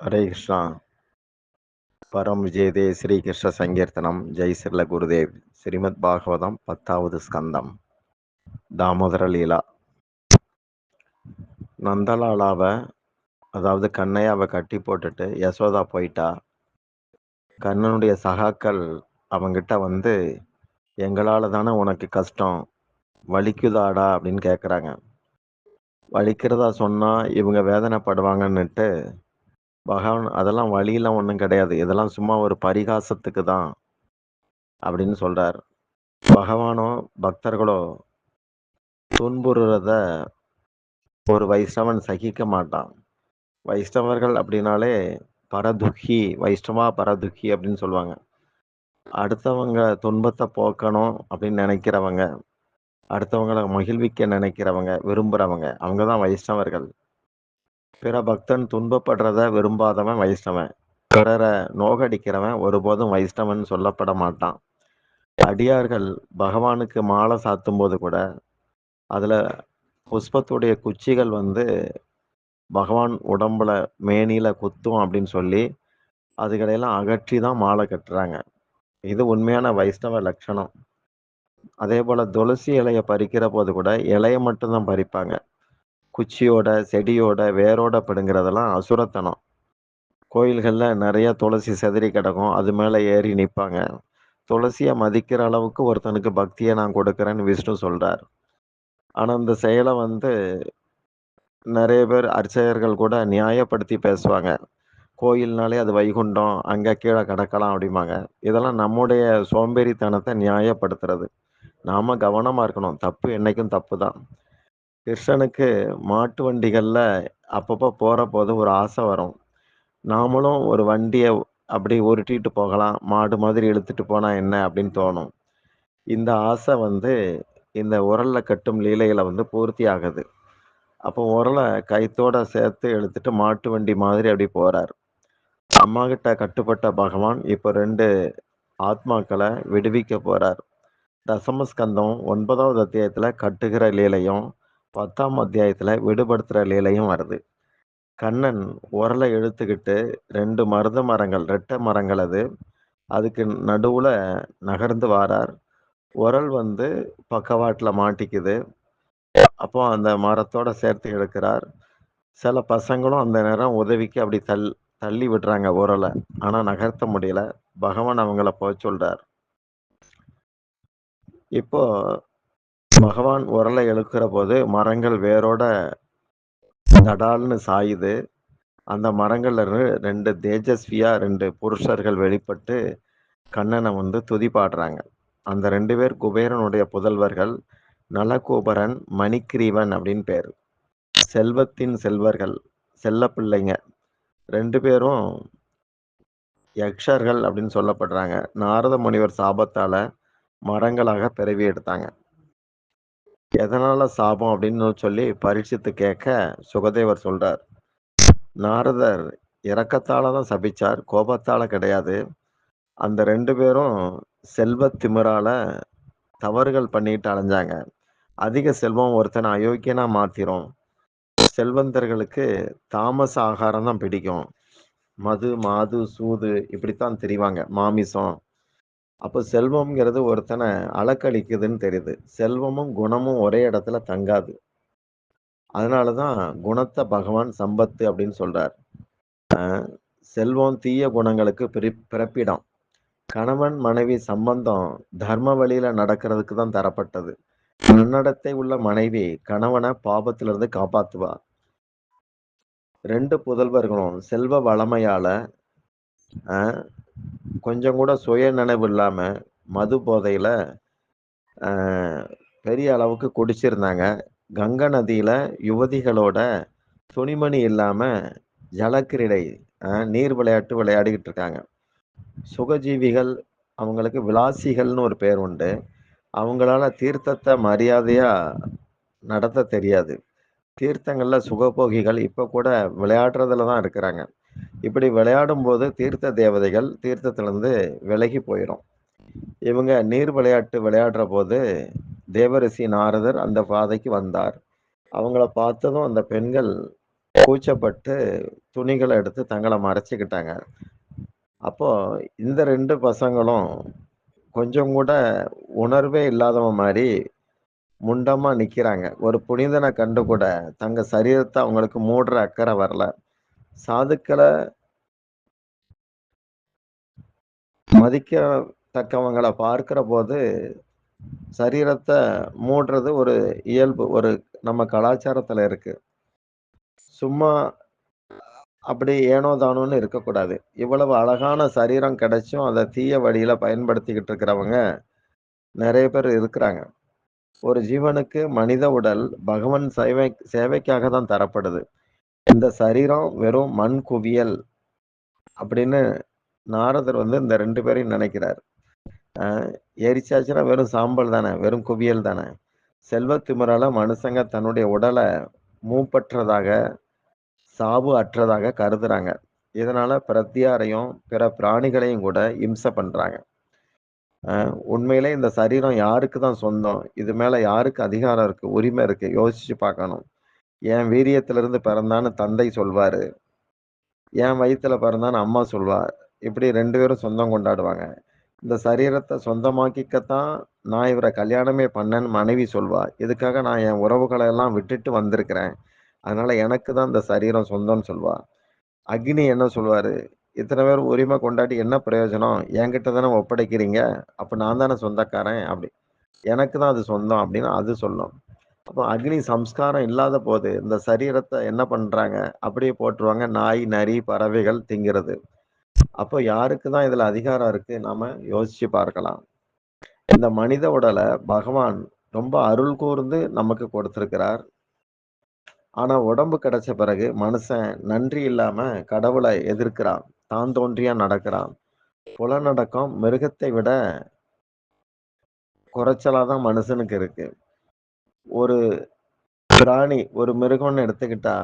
ஹரே கிருஷ்ணா. பரம் விஜயதே ஸ்ரீகிருஷ்ண சங்கீர்த்தனம். ஜெய் ஸ்ரீல குருதேவ். ஸ்ரீமத் பாகவதம் பத்தாவது ஸ்கந்தம். தாமோதர லீலா. நந்தலாலாவை அதாவது கண்ணையாவை கட்டி போட்டுட்டு யசோதா போயிட்டா. கண்ணனுடைய சகாக்கள் அவங்கிட்ட வந்து எங்களால் தானே உனக்கு கஷ்டம். வலிக்குதாடா? அப்படின்னு கேட்குறாங்க வலிக்கிறதா சொன்னால் இவங்க வேதனைப்படுவாங்கன்னுட்டு பகவான் அதெல்லாம் வழியெல்லாம் ஒன்றும் கிடையாது. இதெல்லாம் சும்மா ஒரு பரிகாசத்துக்கு தான் அப்படின்னு சொல்றார். பகவானோ பக்தர்களோ துன்புறுறத ஒரு வைஷ்ணவன் சகிக்க மாட்டான். வைஷ்ணவர்கள் அப்படின்னாலே பரதுகி வைஷ்ணவா பரதுகி அப்படின்னு சொல்லுவாங்க. அடுத்தவங்க துன்பத்தை போக்கணும் அப்படின்னு நினைக்கிறவங்க அடுத்தவங்களை மகிழ்விக்க நினைக்கிறவங்க விரும்புகிறவங்க அவங்க தான் வைஷ்ணவர்கள். பிற பக்தன் துன்பப்படுறத விரும்பாதவன் வைஷ்ணவன். பிறரை நோகடிக்கிறவன் ஒருபோதும் வைஷ்ணவன் சொல்லப்பட மாட்டான். அடியார்கள் பகவானுக்கு மாலை சாத்தும் போது கூட அதில் புஷ்பத்துடைய குச்சிகள் வந்து பகவான் உடம்புல மேனியில குத்தும் அப்படின்னு சொல்லி அதுகளையெல்லாம் அகற்றி தான் மாலை கட்டுறாங்க. இது உண்மையான வைஷ்ணவ லட்சணம். அதே போல துளசி இலையை பறிக்கிற போது கூட இலையை மட்டும்தான் பறிப்பாங்க. குச்சியோட செடியோட வேரோட படுங்கிறதெல்லாம் அசுரத்தனம். கோயில்களில் நிறைய துளசி செதறி கிடக்கும். அது மேலே ஏறி நிற்பாங்க. துளசியை மதிக்கிற அளவுக்கு ஒருத்தனுக்கு பக்தியை நான் கொடுக்குறேன்னு விஷ்ணு சொல்கிறார் ஆனால் இந்த செயலை வந்து நிறைய பேர் அர்ச்சகர்கள் கூட நியாயப்படுத்தி பேசுவாங்க. கோயில்னாலே அது வைகுண்டம் அங்கே கீழே கிடக்கலாம் அப்படிம்பாங்க. இதெல்லாம் நம்முடைய சோம்பேறித்தனத்தை நியாயப்படுத்துறது. நாம் கவனமாக இருக்கணும். தப்பு என்றைக்கும் தப்பு தான். கிருஷ்ணனுக்கு மாட்டு வண்டிகளில் அப்பப்போ போகிற போது ஒரு ஆசை வரும். நாமளும் ஒரு வண்டியை அப்படி உருட்டிட்டு போகலாம். மாடு மாதிரி இழுத்துட்டு போனால் என்ன அப்படின்னு தோணும். இந்த ஆசை வந்து இந்த உரலில் கட்டும் லீலையில் வந்து பூர்த்தி ஆகுது. அப்போ உரலை கைத்தோட சேர்த்து இழுத்துட்டு மாட்டு வண்டி மாதிரி அப்படி போகிறார் அம்மா கிட்ட கட்டுப்பட்ட பகவான் இப்போ ரெண்டு ஆத்மாக்களை விடுவிக்க போகிறார் தசமஸ்கந்தம் ஒன்பதாவது அத்தியாயத்தில் கட்டுகிற லீலையும் பத்தாம் அத்தியாயத்தில் விடுபடுத்துகிற லீலையும் வருது. கண்ணன் உரலை இழுத்துக்கிட்டு ரெண்டு மருத மரங்கள் ரெட்டை மரங்கள் அது அதுக்கு நடுவில் நகர்ந்து வாரார். உரல் வந்து பக்கவாட்டில் மாட்டிக்குது. அப்போ அந்த மரத்தோட சேர்த்து எடுக்கிறார். சில பசங்களும் அந்த நேரம் உதவிக்கு அப்படி தள் தள்ளி விடுறாங்க உரலை. ஆனால் நகர்த்த முடியல. பகவான் அவங்கள போக சொல்றார். இப்போ பகவான் உரலை எழுக்கிற போது மரங்கள் வேரோட நடால்னு சாயுது. அந்த மரங்கள்ல ரெண்டு தேஜஸ்வியா ரெண்டு புருஷர்கள் வெளிப்பட்டு கண்ணனை வந்து துதி பாடுறாங்க. அந்த ரெண்டு பேர் குபேரனுடைய புதல்வர்கள் நலகோபரன் மணிக்கிரீவன் அப்படின்னு பேர். செல்வத்தின் செல்வர்கள் செல்ல பிள்ளைங்க. ரெண்டு பேரும் யக்ஷர்கள் அப்படின்னு சொல்லப்படுறாங்க. நாரத முனிவர் சாபத்தால மரங்களாக பிறவி எடுத்தாங்க. எதனால சாபம் அப்படின்னு சொல்லி பரீட்சித்து கேட்க சுகதேவர் சொல்றார். நாரதர் இறக்கத்தால தான் சபிச்சார் கோபத்தால கிடையாது. அந்த ரெண்டு பேரும் செல்வ திமிரால தவறுகள் பண்ணிட்டு அலைஞ்சாங்க. அதிக செல்வம் ஒருத்தனை அயோக்கியனா மாத்திரும். செல்வந்தர்களுக்கு தாமச ஆகாரம் தான் பிடிக்கும். மது மாது சூது இப்படித்தான் தெரிவாங்க. மாமிசம் அப்போ செல்வம்ங்கிறது ஒருத்தனை அளக்களிக்குதுன்னு தெரியுது. செல்வமும் குணமும் ஒரே இடத்துல தங்காது. அதனால தான் குணத்தை பகவான் சம்பத்து அப்படின்னு சொல்றார். செல்வம் தீய குணங்களுக்கு பிரி பிறப்பிடம். கணவன் மனைவி சம்பந்தம் தர்ம வழியில நடக்கிறதுக்கு தான் தரப்பட்டது. நன்னடத்தை உள்ள மனைவி கணவனை பாபத்திலிருந்து காப்பாத்துவா. ரெண்டு புதல்வர்களும் செல்வ வளமையால கொஞ்சம் கூட சுய நினைவு இல்லாமல் மது போதையில் பெரிய அளவுக்கு குடிச்சிருந்தாங்க. கங்கை நதியில் யுவதிகளோட துணிமணி இல்லாமல் ஜலக்கிரீடை நீர் விளையாட்டு விளையாடிக்கிட்டு இருக்காங்க. சுகஜீவிகள் அவங்களுக்கு விலாசிகள்னு ஒரு பேர் உண்டு. அவங்களால தீர்த்தத்தை மரியாதையாக நடத்த தெரியாது. தீர்த்தங்களில் சுகபோகிகள் இப்போ கூட விளையாடுறதுல தான் இருக்கிறாங்க. இப்படி விளையாடும் போது தீர்த்த தேவதைகள் தீர்த்தத்திலிருந்து விலகி போயிடும் இவங்க நீர் விளையாட்டு விளையாடுற போது தேவரிசி நாரதர் அந்த பாதைக்கு வந்தார் அவங்கள பார்த்ததும் அந்த பெண்கள் கூச்சப்பட்டு துணிகளை எடுத்து தங்களை மறைச்சிக்கிட்டாங்க அப்போ இந்த ரெண்டு பசங்களும் கொஞ்சம் கூட உணர்வே இல்லாதவன் மாதிரி முண்டமா நிக்கிறாங்க. ஒரு புனிதனை கண்டு கூட தங்க சரீரத்தை அவங்களுக்கு மூடுற அக்கறை வரல. சாதுக்களை மதிக்க தக்கவங்களை பார்க்கிற போது சரீரத்தை மூடுறது ஒரு இயல்பு. ஒரு நம்ம கலாச்சாரத்துல இருக்கு. சும்மா அப்படி ஏனோ தானோன்னு இருக்கக்கூடாது. இவ்வளவு அழகான சரீரம் கிடைச்சும், அதை தீய வழியில பயன்படுத்திக்கிட்டு இருக்கிறவங்க நிறைய பேர் இருக்கிறாங்க. ஒரு ஜீவனுக்கு மனித உடல் பகவான் சேவை சேவைக்காக தான் தரப்படுது. இந்த சரீரம் வெறும் மண் குவியல் அப்படின்னு நாரதர் வந்து இந்த ரெண்டு பேரையும் நினைக்கிறார். எரிச்சாச்சுன்னா வெறும் சாம்பல் தானே, வெறும் குவியல் தானே. செல்வத் திமிரால தன்னுடைய உடலை மூப்பற்றதாக, சாவு அற்றதாக கருதுறாங்க. இதனால பிரத்தியாரையும், பிற பிராணிகளையும் கூட இம்சை பண்றாங்க. உண்மையிலே இந்த சரீரம் யாருக்கு தான் சொந்தம்? இது மேல யாருக்கு அதிகாரம் இருக்கு? உரிமை இருக்கு? யோசிச்சு பார்க்கணும். என் வீரியத்திலிருந்து பிறந்தான்னு தந்தை சொல்வார் என் வயிற்றில் பிறந்தான்னு அம்மா சொல்வார் இப்படி ரெண்டு பேரும் சொந்தம் கொண்டாடுவாங்க. இந்த சரீரத்தை சொந்தமாக்கிக்கத்தான் நான் இவரை கல்யாணமே பண்ணேன்னு மனைவி சொல்வா. இதுக்காக நான் என் உறவுகளை எல்லாம் விட்டுட்டு வந்திருக்கிறேன். அதனால எனக்கு தான் இந்த சரீரம் சொந்தம்னு சொல்வா. அக்னி என்ன சொல்வாரு? இத்தனை பேர் உரிமை கொண்டாடி என்ன பிரயோஜனம்? என்கிட்ட தானே ஒப்படைக்கிறீங்க. அப்போ நான் தானே சொந்தக்காரன் அப்படி. எனக்கு தான் அது சொந்தம் அப்படின்னு அது சொல்லும். அப்போ அக்னி சம்ஸ்காரம் இல்லாத போது இந்த சரீரத்தை என்ன பண்றாங்க? அப்படியே போட்டுருவாங்க. நாய், நரி, பறவைகள் திங்கிறது. அப்போ யாருக்கு தான் இதுல அதிகாரம் இருக்கு? நாம யோசிச்சு பார்க்கலாம். இந்த மனித உடலை பகவான் ரொம்ப அருள் கூர்ந்து நமக்கு கொடுத்திருக்கிறார். ஆனா உடம்பு கிடைச்ச பிறகு மனுஷன் நன்றி இல்லாம கடவுளை எதிர்க்கிறான். தான் தோன்றியா நடக்கிறான். புலநடக்கம் மிருகத்தை விட குறைச்சலாதான் மனுஷனுக்கு இருக்கு. ஒரு பிராணி, ஒரு மிருகம்னு எடுத்துக்கிட்டா,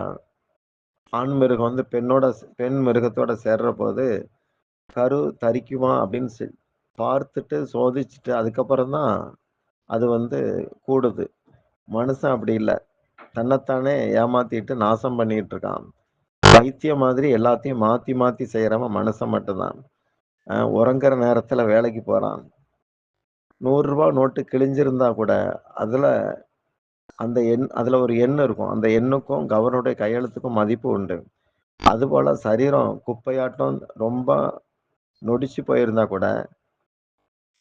ஆண் மிருகம் வந்து பெண்ணோட பெண் மிருகத்தோட சேர்றபோது, கரு தரிக்குமா அப்படின்னு பார்த்துட்டு, சோதிச்சுட்டு அதுக்கப்புறம் தான் அது வந்து கூடுது. மனுஷன் அப்படி இல்லை தன்னைத்தானே ஏமாத்திட்டு நாசம் பண்ணிட்டு இருக்கான். பைத்தியம் மாதிரி எல்லாத்தையும் மாத்தி மாத்தி செய்யறவன் மனுஷன் மட்டும்தான் உறங்குற நேரத்துல வேலைக்கு போறான். ரூ. 100 நோட்டு கிழிஞ்சிருந்தா கூட, அதுல அந்த எண் அதுல ஒரு எண் இருக்கும். அந்த எண்ணுக்கும் கவர்னருடைய கையெழுத்துக்கும் மதிப்பு உண்டு. அதுபோல சரீரம் குப்பையாட்டம் ரொம்ப நொடிச்சு போயிருந்தா கூட,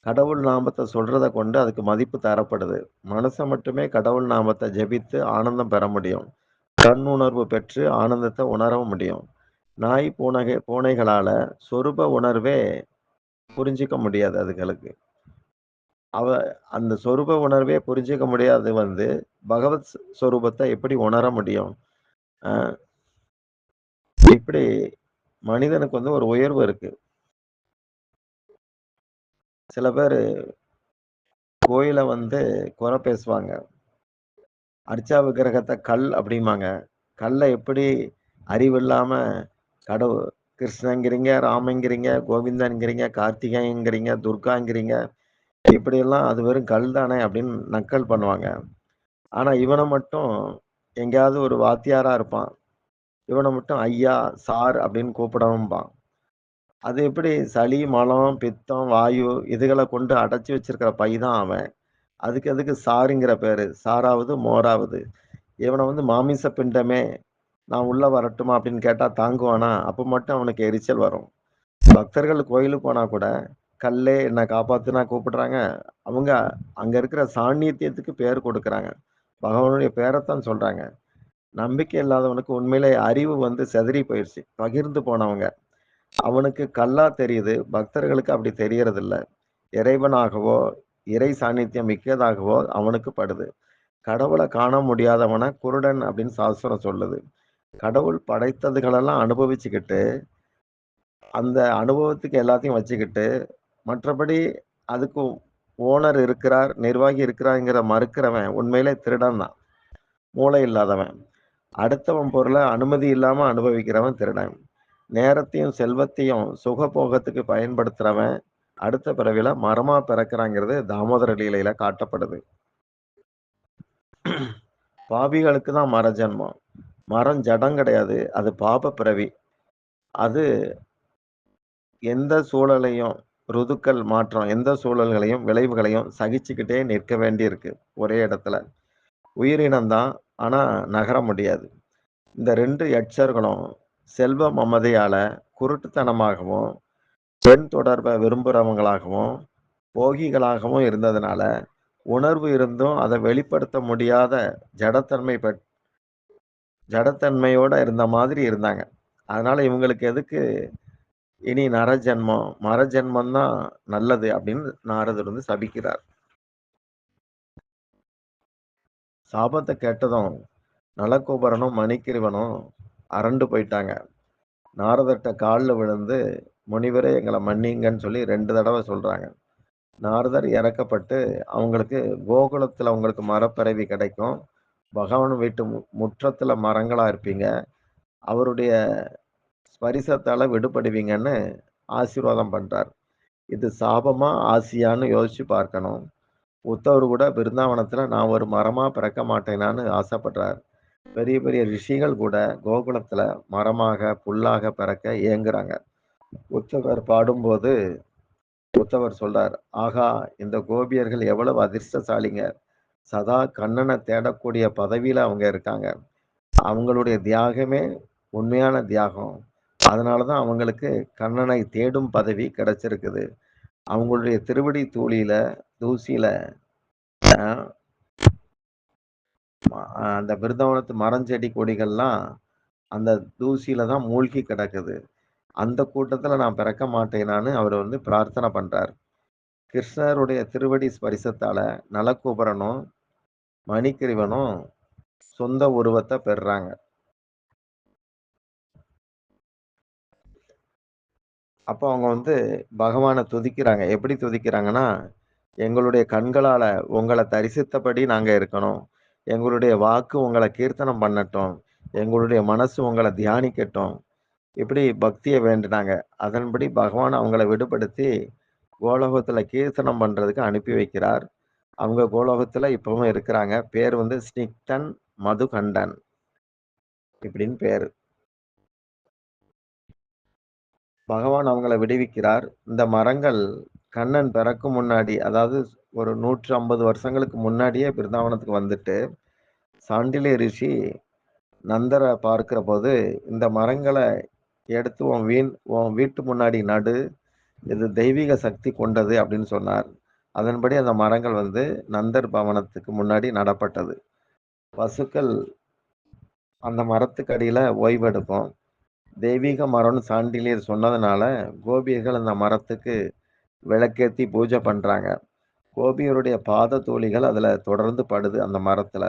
கடவுள் நாமத்தை சொல்றத கொண்டு அதுக்கு மதிப்பு தரப்படுது. மனசை மட்டுமே கடவுள் நாமத்தை ஜெபித்து ஆனந்தம் பெற முடியும். கண்ணுணர்வு பெற்று ஆனந்தத்தை உணரவும் முடியும். நாய், பூனகை பூனைகளால சொரூப உணர்வே புரிஞ்சிக்க முடியாது அதுகளுக்கு. அவ அந்த சொரூப உணர்வே புரிஞ்சுக்க முடியாது வந்து, பகவத் ஸ் சொரூபத்த எப்படி உணர முடியும்? இப்படி மனிதனுக்கு வந்து ஒரு உயர்வு இருக்கு. சில பேரு கோயில வந்து குறை பேசுவாங்க. அர்ச்சா விக்கிரகத்தை கல் அப்படிம்பாங்க. கல்ல எப்படி அறிவில்லாம கடவு கிருஷ்ணங்கிறீங்க, ராமங்கிறீங்க, கோவிந்தன்கிறீங்க, கார்த்திகேயங்கிறீங்க துர்காங்கிறீங்க. இப்படியெல்லாம் அது வெறும் கல் தானே அப்படின்னு நக்கல் பண்ணுவாங்க. ஆனால் இவனை மட்டும் எங்கேயாவது ஒரு வாத்தியாராக இருப்பான். இவனை மட்டும் ஐயா, சார் அப்படின்னு கூப்பிடவும்பான். அது எப்படி சளி, மலம், பித்தம், வாயு இதுகளை கொண்டு அடைச்சி வச்சிருக்கிற பை தான் அவன். அதுக்கு அதுக்கு சாருங்கிற பேர் சாராவது, மோராவது. இவனை வந்து மாமிச பிண்டமே, நான் உள்ளே வரட்டுமா அப்படின்னு கேட்டால் தாங்குவானா? அப்போ மட்டும் அவனுக்கு எரிச்சல் வரும். பக்தர்கள் கோயிலுக்கு போனால் கூட, கல்லே என்னை காப்பாத்துனா கூப்பிடுறாங்க. அவங்க அங்க இருக்கிற சாநித்தியத்துக்கு பேர் கொடுக்குறாங்க. பகவானுடைய பேரைத்தான் சொல்றாங்க. நம்பிக்கை இல்லாதவனுக்கு உண்மையிலே அறிவு வந்து சிதறி போயிடுச்சு பகிர்ந்து போனவங்க. அவனுக்கு கல்லா தெரியுது. பக்தர்களுக்கு அப்படி தெரியறதில்ல. இறைவனாகவோ, இறை சாநித்தியம் மிக்கதாகவோ அவனுக்கு படுது. கடவுளை காண முடியாதவன குருடன் அப்படின்னு சாஸ்திரம் சொல்லுது. கடவுள் படைத்ததுகளெல்லாம் அனுபவிச்சுக்கிட்டு, அந்த அனுபவத்துக்கு எல்லாத்தையும் வச்சுக்கிட்டு, மற்றபடி அதுக்கு ஓனர் இருக்கிறார், நிர்வாகி இருக்கிறாங்கிற மறுக்கிறவன் உண்மையிலே திருடன் தான். மூளை இல்லாதவன். அடுத்தவன் பொருளை அனுமதி இல்லாமல் அனுபவிக்கிறவன் திருடன். நேரத்தையும், செல்வத்தையும் சுகபோகத்துக்கு பயன்படுத்துகிறவன் அடுத்த பிறவில மரமா பிறக்கிறாங்கிறது தாமோதர லீலையில காட்டப்படுது. பாவிகளுக்கு தான் மர ஜென்மம் மரம் ஜடம் கிடையாது. அது பாப பிறவி. அது எந்த சூழலையும் ருதுக்கள் மாற்றம் எந்த சூழல்களையும், விளைவுகளையும் சகிச்சுக்கிட்டே நிற்க வேண்டியிருக்கு. ஒரே இடத்துல. உயிரினம் தான். நகர முடியாது. இந்த ரெண்டு எட்சர்களும் செல்வ மமதையால் குருட்டுத்தனமாகவும், பெண் தொடர்பை விரும்புகிறவங்களாகவும் போகிகளாகவும் இருந்ததுனால, உணர்வு இருந்தும் அதை வெளிப்படுத்த முடியாத ஜடத்தன்மை பெற் ஜடத்தன்மையோட இருந்த மாதிரி இருந்தாங்க. அதனால் இவங்களுக்கு எதுக்கு இனி நரஜன்மம், மரஜென்மம் தான் நல்லது அப்படின்னு நாரதர் வந்து சபிக்கிறார். சாபத்தை கேட்டதும் நலகோபரனும், மணிகிரீவனும் அரண்டு போயிட்டாங்க. நாரதர்கிட்ட காலில் விழுந்து, "முனிவரே எங்களை மன்னிங்கன்னு" சொல்லி ரெண்டு தடவை சொல்றாங்க. நாரதர் இறக்கப்பட்டு அவங்களுக்கு கோகுலத்தில் அவங்களுக்கு மரப்பிறவி கிடைக்கும். பகவான் வீட்டு மு மரங்களாக இருப்பீங்க. அவருடைய ஸ்பரிசத்தால் விடுபடுவீங்கன்னு ஆசீர்வாதம் பண்ணுறார் இது சாபமா, ஆசியான்னு யோசிச்சு பார்க்கணும். உத்தவர் கூட பிருந்தாவனத்தில் நான் ஒரு மரமாக பிறக்க மாட்டேனான்னு ஆசைப்படுறார். பெரிய பெரிய ரிஷிகள் கூட கோகுலத்தில் மரமாக, புல்லாக பிறக்க ஏங்குறாங்க. உத்தவர் பாடும்போது, உத்தவர் சொல்றார், "ஆகா! இந்த கோபியர்கள் எவ்வளவு அதிர்ஷ்டசாலிங்க. சதா கண்ணனை தேடக்கூடிய பதவியில் அவங்க இருக்காங்க. அவங்களுடைய தியாகமே உண்மையான தியாகம். அதனால தான் அவங்களுக்கு கண்ணனை தேடும் பதவி கிடைச்சிருக்குது. அவங்களுடைய திருவடி தூளியில தூசியில அந்த பிருந்தாவனத்து மரஞ்செடி கொடிகள்லாம் அந்த தூசியில தான் மூழ்கி கிடக்குது. அந்த கூட்டத்துல நான் பிறக்க மாட்டேனான்னு" அவர் வந்து பிரார்த்தனை பண்றார். கிருஷ்ணருடைய திருவடி ஸ்பரிசத்தால நலக்கோபுரனும் மணிக்கிரிவனும் சொந்த உருவத்தை பெறுறாங்க. அப்போ அவங்க வந்து பகவானை துதிக்கிறாங்க. எப்படி துதிக்கிறாங்கன்னா, "எங்களுடைய கண்களால உங்களை தரிசித்தபடி நாங்கள் இருக்கணும். எங்களுடைய வாக்கு உங்களை கீர்த்தனம் பண்ணட்டும். எங்களுடைய மனசு உங்களை தியானிக்கட்டும்." இப்படி பக்தியை வேண்டுனாங்க. அதன்படி பகவான் அவங்கள விடுபடுத்தி, கோலோகத்தில் கீர்த்தனம் பண்ணுறதுக்கு அனுப்பி வைக்கிறார். அவங்க கோலோகத்தில் இப்பவும் இருக்கிறாங்க. பேர் வந்து ஸ்னிக்தன், மதுகண்டன். இப்படின்னு பேர் பகவான் அவங்கள விடுவிக்கிறார். இந்த மரங்கள் கண்ணன் பிறக்கும் முன்னாடி, அதாவது ஒரு 150 வருஷங்களுக்கு முன்னாடியே பிருந்தாவனத்துக்கு வந்துட்டு, சாண்டிலே ரிஷி நந்தர பார்க்கிறபோது, "இந்த மரங்களை எடுத்து உன் வீண் உன் வீட்டு முன்னாடி நடு. இது தெய்வீக சக்தி கொண்டது" அப்படின்னு சொன்னார். அதன்படி அந்த மரங்கள் வந்து நந்தர் பவனத்துக்கு முன்னாடி நடப்பட்டது. பசுக்கள் அந்த மரத்துக்கு அடியில் ஓய்வெடுக்கும். தெய்வீக மரம்னு சாண்டில்யர் சொன்னதுனால, கோபியர்கள் அந்த மரத்துக்கு விளக்கேத்தி பூஜை பண்ணுறாங்க கோபியருடைய பாத தோழிகள் அதில் தொடர்ந்து படுது அந்த மரத்தில்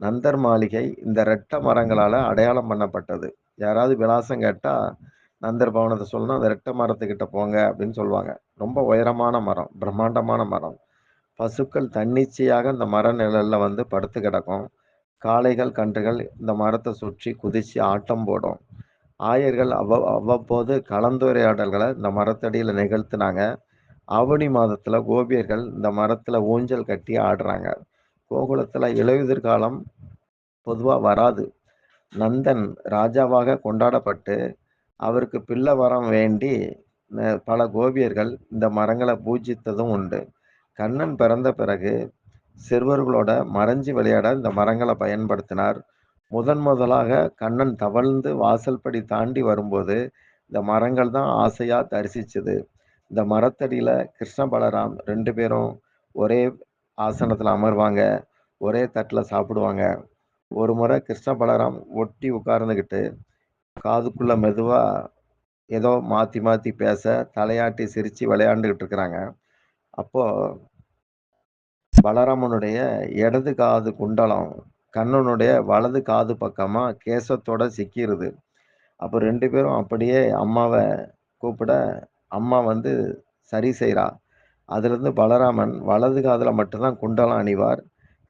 நந்தர் மாளிகை இந்த ரெட்ட மரங்களால் அடையாளம் பண்ணப்பட்டது. யாராவது விலாசம் கேட்டால் நந்தர் பவனத்தை சொல்லணும். அந்த ரெட்ட மரத்துக்கிட்ட போங்க அப்படின்னு சொல்லுவாங்க. ரொம்ப உயரமான மரம். பிரம்மாண்டமான மரம். பசுக்கள் தன்னிச்சையாக அந்த மர நிழலில் வந்து படுத்து கிடக்கும். காளைகள், கன்றுகள் இந்த மரத்தை சுற்றி குதிச்சு ஆட்டம் போடும். ஆயர்கள் அவ்வ அவ்வப்போது கலந்துரையாடல்களை இந்த மரத்தடியில் நிகழ்த்துனாங்க. ஆவணி மாதத்தில் கோபியர்கள் இந்த மரத்தில் ஊஞ்சல் கட்டி ஆடுறாங்க. கோகுலத்தில் இலையுதிர் காலம் பொதுவாக வராது. நந்தன் ராஜாவாக கொண்டாடப்பட்டு, அவருக்கு பிள்ளை வரம் வேண்டி பல கோபியர்கள் இந்த மரங்களை பூஜித்ததும் உண்டு. கண்ணன் பிறந்த பிறகு சிறுவர்களோட மறைஞ்சு விளையாட இந்த மரங்களை பயன்படுத்தினார். முதன் முதலாக கண்ணன் தவழ்ந்து வாசல்படி தாண்டி வரும்போது, இந்த மரங்கள் தான் ஆசையா தரிசிச்சது. இந்த மரத்தடியில கிருஷ்ண பலராம் ரெண்டு பேரும் ஒரே ஆசனத்துல அமர்வாங்க. ஒரே தட்டில் சாப்பிடுவாங்க. ஒரு முறை கிருஷ்ண பலராம் ஒட்டி உட்கார்ந்துக்கிட்டு காதுக்குள்ள மெதுவா ஏதோ மாத்தி மாத்தி பேச, தலையாட்டி சிரிச்சு விளையாண்டுகிட்டு இருக்கிறாங்க. அப்போ பலராமனுடைய இடது காது குண்டலம் கண்ணனுடைய வலது காது பக்கமா கேசத்தோட சிக்கிருது. அப்போ ரெண்டு பேரும் அப்படியே அம்மாவை கூப்பிட, அம்மா வந்து சரி செய்கிறா அதுலேருந்து பலராமன் வலது காதில் மட்டும்தான் குண்டலம் அணிவார்.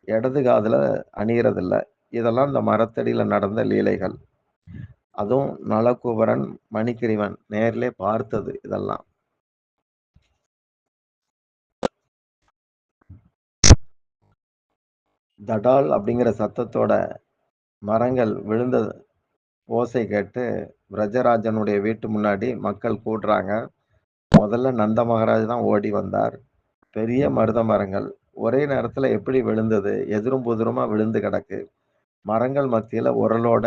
இடது காதில் அணியறதில்ல. இதெல்லாம் இந்த மரத்தடியில் நடந்த லீலைகள். அதுவும் நலகூபரன், மணிக்கிரிவன் நேரிலே பார்த்தது இதெல்லாம். தடால் அப்படிங்கிற சத்தத்தோட மரங்கள் விழுந்த ஓசை கேட்டு பிரஜராஜனுடைய வீட்டு முன்னாடி மக்கள் கூடுறாங்க. முதல்ல நந்த மகாராஜ் தான் ஓடி வந்தார். பெரிய மருத மரங்கள். ஒரே நேரத்தில் எப்படி விழுந்தது? எதிரும் புதிரமாக விழுந்து கிடக்கு. மரங்கள் மத்தியில் உரலோட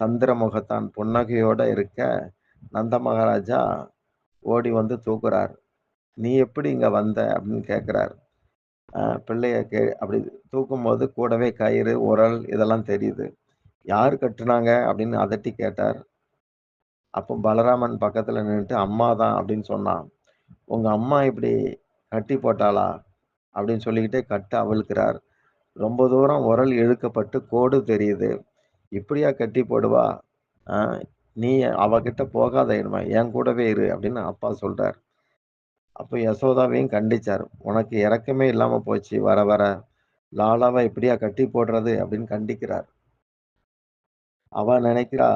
சந்திரமுகத்தான் புன்னகையோட இருக்க நந்த மகாராஜா ஓடி வந்து தூக்குறார். நீ எப்படி இங்கே வந்த? அப்படின்னு கேட்குறாரு பிள்ளைய கே அப்படி தூக்கும்போது கூடவே கயிறு உரல் இதெல்லாம் தெரியுது. யார் கட்டுனாங்க? அப்படின்னு அதட்டி கேட்டார். அப்போ பலராமன் பக்கத்துல நின்னுட்டு அம்மா தான் அப்படின்னு சொன்னான். உங்க அம்மா இப்படி கட்டி போட்டாளா? அப்படின்னு சொல்லிக்கிட்டே கட்ட அவிழ்க்கிறார். ரொம்ப தூரம் உரல் இழுக்கப்பட்டு கோடு தெரியுது. இப்படியா கட்டி போடுவா? ஆஹ் நீ அவகிட்ட போகாத இனிமே என் கூடவே இரு அப்படின்னு அப்பா சொல்றார். அப்போ யசோதாவையும் கண்டிச்சார். உனக்கு இறக்கமே இல்லாமல் போச்சு. வர வர. லாலாவை இப்படியா கட்டி போடுறது அப்படின்னு கண்டிக்கிறார். அவ நினைக்கிறா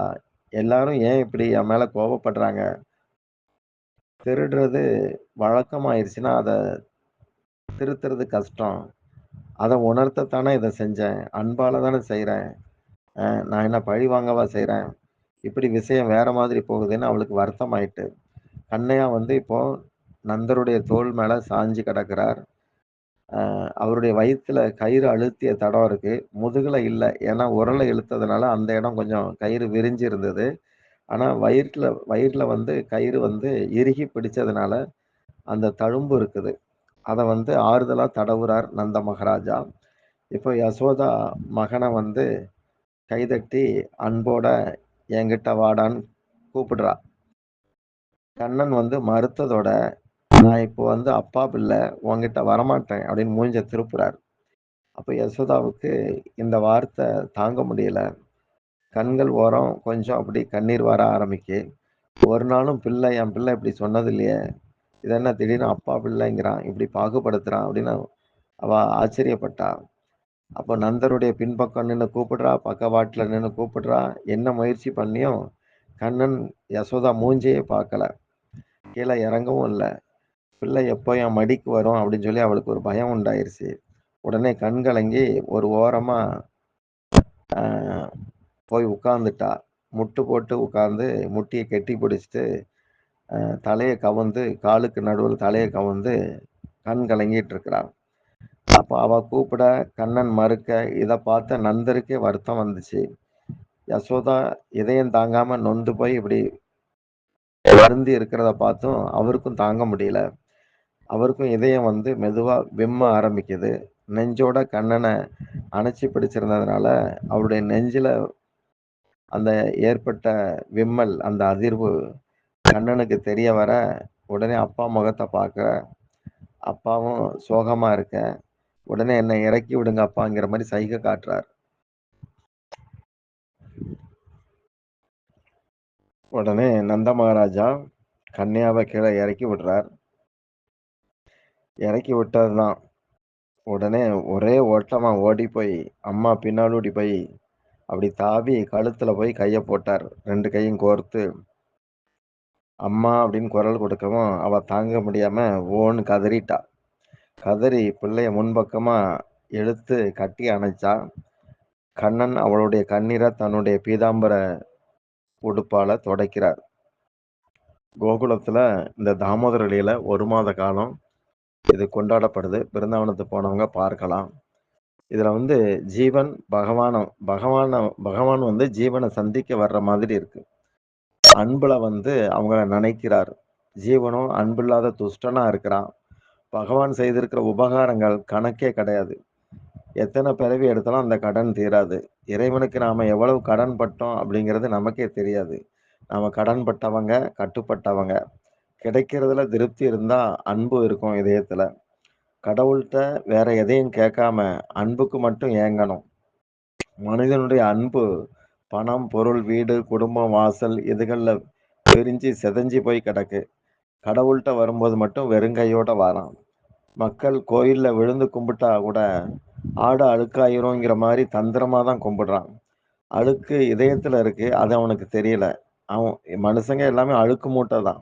எல்லாரும் ஏன் இப்படி என் மேல கோபப்படுறாங்க? திருடுறது வழக்கமாயிருச்சுன்னா அதை திருத்துறது கஷ்டம். அதை உணர்த்தத்தானே இதை செஞ்சேன். அன்பால தானே செய்கிறேன் நான் என்ன பழி வாங்கவா செய்கிறேன் இப்படி விஷயம் வேற மாதிரி போகுதுன்னு அவளுக்கு வருத்தம் ஆயிட்டு கண்ணையா வந்து இப்போ நந்தருடைய தோல் மேல சாஞ்சு கிடக்கிறார். அவருடைய வயிற்றுல கயிறு அழுத்திய தடம் இருக்கு. முதுகுல இல்லை ஏன்னா உரலை இழுத்ததுனால அந்த இடம் கொஞ்சம் கயிறு விரிஞ்சு இருந்தது. ஆனா வயிற்றுல வயிறுல வந்து கயிறு வந்து இறுகி பிடிச்சதுனால அந்த தழும்பு இருக்குது. அதை வந்து ஆறுதலா தடவுறார் நந்த மகாராஜா. இப்போ யசோதா மகனை வந்து கைதட்டி அன்போட என்கிட்ட வாடான்னு கூப்பிடுறா. கண்ணன் வந்து மறுத்ததோட நான் இப்போ வந்து அப்பா பிள்ளை உங்ககிட்ட வரமாட்டேன் அப்படின்னு மூஞ்ச திருப்புறார். அப்போ யசோதாவுக்கு இந்த வார்த்தை தாங்க முடியல. கண்கள் ஓரம் கொஞ்சம் அப்படி கண்ணீர் வர ஆரம்பிக்கு. ஒரு நாளும் பிள்ளை என் பிள்ளை இப்படி சொன்னது இல்லையே இது என்ன திடீர்னு அப்பா பிள்ளைங்கிறான் இப்படி பாகுபடுத்துறான் அப்படின்னு அவ ஆச்சரியப்பட்டா. அப்போ நந்தருடைய பின்பக்கம் நின்று கூப்பிடுறா பக்கவாட்டில் நின்று கூப்பிடுறா என்ன முயற்சி பண்ணியும் கண்ணன் யசோதா மூஞ்சையே பார்க்கல. கீழே இறங்கவும் இல்லை. பிள்ளை எப்போ என் மடிக்கு வரும் அப்படின்னு சொல்லி அவளுக்கு ஒரு பயம் உண்டாயிருச்சு. உடனே கண் கலங்கி ஒரு ஓரமா போய் உட்காந்துட்டா முட்டு போட்டு உட்காந்து முட்டியை கெட்டி பிடிச்சிட்டு தலையை கவுந்து காலுக்கு நடுவில் தலையை கவந்து கண் கலங்கிட்டு இருக்கிறான். அப்போ அவ கூப்பிட கண்ணன் மறுக்க இதை பார்த்த நந்தருக்கே வருத்தம் வந்துச்சு. யசோதா இதயம் தாங்காம நொந்து போய் இப்படி வருந்தி இருக்கிறத பார்த்தும் அவருக்கும் தாங்க முடியல. அவருக்கும் இதயம் வந்து மெதுவாக விம்ம ஆரம்பிக்குது. நெஞ்சோட கண்ணனை அணைச்சி பிடிச்சிருந்ததுனால அவருடைய நெஞ்சில் அந்த ஏற்பட்ட விம்மல் அந்த அதிர்வு கண்ணனுக்கு தெரிய வர உடனே அப்பா முகத்தை பார்க்க அப்பாவும் சோகமாக இருக்க. உடனே என்னை இறக்கி விடுங்க அப்பாங்கிற மாதிரி சைகை காட்டுறார். உடனே நந்த மகாராஜா கன்னியாவை கீழே இறக்கி விடுறார். இறக்கி விட்டதுதான். உடனே ஒரே ஓட்டமா ஓடி போய் அம்மா பின்னால் ஓடி போய் அப்படி தாவி கழுத்துல போய் கையை போட்டார். ரெண்டு கையும் கோர்த்து அம்மா அப்படின்னு குரல் கொடுக்கவும் அவ தாங்க முடியாம ஓன்னு கதறிட்டா. கதறி பிள்ளைய முன்பக்கமா இழுத்து கட்டி அணைச்சா கண்ணன் அவளுடைய கண்ணீரை தன்னுடைய பீதாம்பர உடுப்பால தொடக்கிறார். கோகுலத்துல இந்த தாமோதர லீல ஒரு மாத காலம் இது கொண்டாடப்படுது. பிருந்தாவனத்துக்கு போனவங்க பார்க்கலாம். இதில் வந்து ஜீவன் பகவானம் பகவான பகவான் வந்து ஜீவனை சந்திக்க வர்ற மாதிரி இருக்கு. அன்பில் வந்து அவங்கள நினைக்கிறார். ஜீவனும் அன்பில்லாத துஷ்டனாக இருக்கிறான். பகவான் செய்திருக்கிற உபகாரங்கள் கணக்கே கிடையாது. எத்தனை பிறவி எடுத்தாலும் அந்த கடன் தீராது. இறைவனுக்கு நாம் எவ்வளவு கடன் பட்டோம் அப்படிங்கிறது நமக்கே தெரியாது. நாம் கடன் பட்டவங்க கட்டுப்பட்டவங்க. கிடைக்கிறதுல திருப்தி இருந்தா அன்பு இருக்கும் இதயத்துல. கடவுள்கிட்ட வேற எதையும் கேட்காம அன்புக்கு மட்டும் ஏங்கணும். மனிதனுடைய அன்பு பணம் பொருள் வீடு குடும்பம் வாசல் இதுகளில் பிரிஞ்சு செதஞ்சு போய் கிடக்கு. கடவுள்கிட்ட வரும்போது மட்டும் வெறுங்கையோட வரான். மக்கள் கோயிலில் விழுந்து கும்பிட்டா கூட ஆடு அழுக்காயிருங்கிற மாதிரி தந்திரமாக தான் கும்பிடுறான். அழுக்கு இதயத்தில் இருக்குது அது அவனுக்கு தெரியல. அவன் மனுஷங்க எல்லாமே அழுக்கு மூட்டை தான்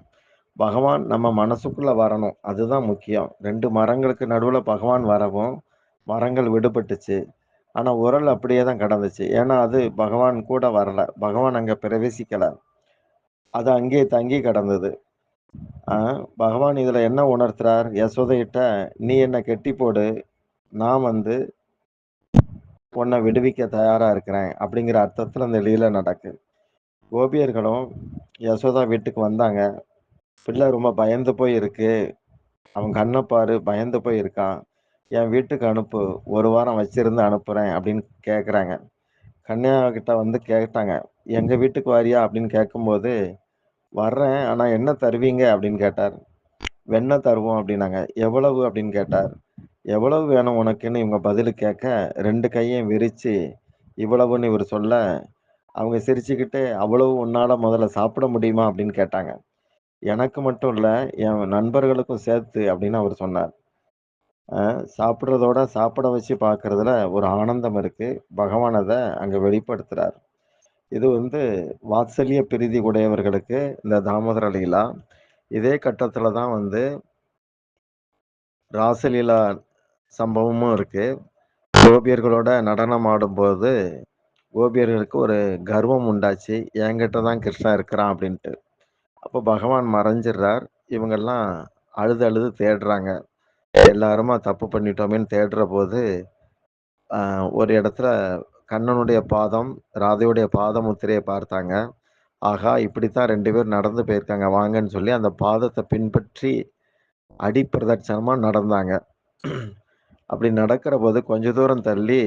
பகவான் நம்ம மனசுக்குள்ள வரணும் அதுதான் முக்கியம் ரெண்டு மரங்களுக்கு நடுவில் பகவான் வரவும் மரங்கள் விடுபட்டுச்சு ஆனால் உரல் அப்படியே தான் கடந்துச்சு. ஏன்னா, அது பகவான் கூட வரல. பகவான் அங்கே பிரவேசிக்கலை அது அங்கேயே தங்கி கடந்தது. பகவான் இதில் என்ன உணர்த்துறார்? யசோதையிட்ட, "நீ என்னை கெட்டி போடு. நான் வந்து உன்னை விடுவிக்க தயாராக இருக்கிறேன்." அப்படிங்கிற அர்த்தத்தில் அந்த லீலை நடக்கு. கோபியர்களும் யசோதா வீட்டுக்கு வந்தாங்க. பிள்ளை ரொம்ப பயந்து போய் இருக்கு. அவன் கண்ணை பாரு பயந்து போய் இருக்கான். என் வீட்டுக்கு அனுப்பு. ஒரு வாரம் வச்சிருந்து அனுப்புறேன் அப்படின்னு கேட்குறாங்க. கன்யா கிட்ட வந்து கேட்டாங்க. "எங்க வீட்டுக்கு வாரியா?" அப்படின்னு கேட்கும்போது, "வர்றேன். ஆனா என்ன தருவீங்க?" அப்படின்னு கேட்டார். "வெண்ணெய் தருவோம்." அப்படின்னாங்க. "எவ்வளவு?" அப்படின்னு கேட்டார். "எவ்வளவு வேணும் உனக்குன்னு?" இவங்க பதில் கேட்க, ரெண்டு கையையும் விரிச்சு, இவ்வளவுன்னு இவர் சொல்ல, அவங்க சிரிச்சுக்கிட்டு "அவ்வளவு உன்னால முதல்ல சாப்பிட முடியுமா?" அப்படின்னு கேட்டாங்க. "எனக்கு மட்டும் இல்லை என் நண்பர்களுக்கும் சேர்த்து." அப்படின்னு அவர் சொன்னார். சாப்பிட்றதோட சாப்பிட வச்சு பார்க்கறதுல ஒரு ஆனந்தம் இருக்குது பகவான் அதை அங்கே வெளிப்படுத்துகிறார் இது வந்து வாத்சல்ய பிரீதி உடையவர்களுக்கு இந்த தாமோதர லீலா. இதே கட்டத்தில் தான் வந்து ராசலீலா சம்பவமும் இருக்குது கோபியர்களோட நடனம் ஆடும்போது, கோபியர்களுக்கு ஒரு கர்வம் உண்டாச்சு. என்கிட்ட தான் கிருஷ்ணன் இருக்கிறான் அப்படின்ட்டு. அப்போ பகவான் மறைஞ்சிடுறார். இவங்கெல்லாம் அழுது அழுது தேடுறாங்க. எல்லாருமா தப்பு பண்ணிட்டோமேன்னு தேடுற போது ஒரு இடத்துல கண்ணனுடைய பாதம், ராதையுடைய பாத முத்திரையை பார்த்தாங்க. ஆகா இப்படித்தான் ரெண்டு பேரும் நடந்து போயிருக்காங்க வாங்கன்னு சொல்லி அந்த பாதத்தை பின்பற்றி அடி நடந்தாங்க. அப்படி நடக்கிற போது கொஞ்ச தூரம் தள்ளி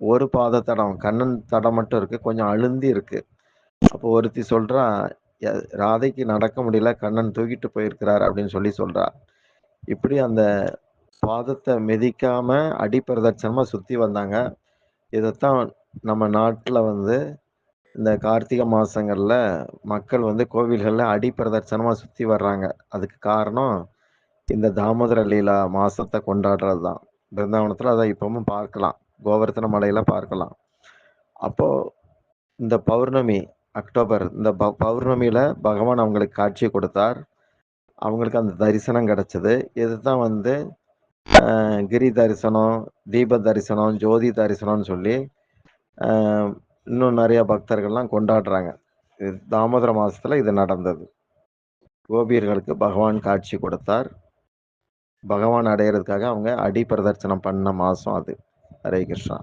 ஒரு பாத தடம், கண்ணன் தடம் மட்டும் இருக்கு. கொஞ்சம் அழுந்தி இருக்கு. அப்போ ஒருத்தி சொல்றா, ராதைக்கு நடக்க முடியல. கண்ணன் தூக்கிட்டு போயிருக்கிறார்." அப்படின்னு சொல்லி சொல்றா. இப்படி அந்த பாதத்தை மிதிக்காம அடிப்பிரதட்சணமா சுத்தி வந்தாங்க. இதைத்தான் நம்ம நாட்டில் வந்து இந்த கார்த்திகை மாசங்கள்ல மக்கள் வந்து கோவில்கள்ல அடி சுற்றி சுத்தி வர்றாங்க. அதுக்கு காரணம் இந்த தாமோதர லீலா மாசத்த கொண்டாடுறது தான். பிருந்தாவனத்துல அதை இப்பவும் பார்க்கலாம். கோவர்த்தன மலையில பார்க்கலாம். அப்போ இந்த பௌர்ணமி அக்டோபர் இந்த ப பௌர்ணமியில் பகவான் அவங்களுக்கு காட்சி கொடுத்தார். அவங்களுக்கு அந்த தரிசனம் கிடச்சிது இதுதான் வந்து கிரி தரிசனம், தீப தரிசனம், ஜோதி தரிசனம்னு சொல்லி இன்னும் நிறையா பக்தர்கள்லாம் கொண்டாடுறாங்க. இது தாமோதர மாதத்தில் இது நடந்தது. கோபியர்களுக்கு பகவான் காட்சி கொடுத்தார். பகவான் அடையிறதுக்காக அவங்க அடி பிரதர்சனம் பண்ண மாதம் அது. ஹரே கிருஷ்ணா.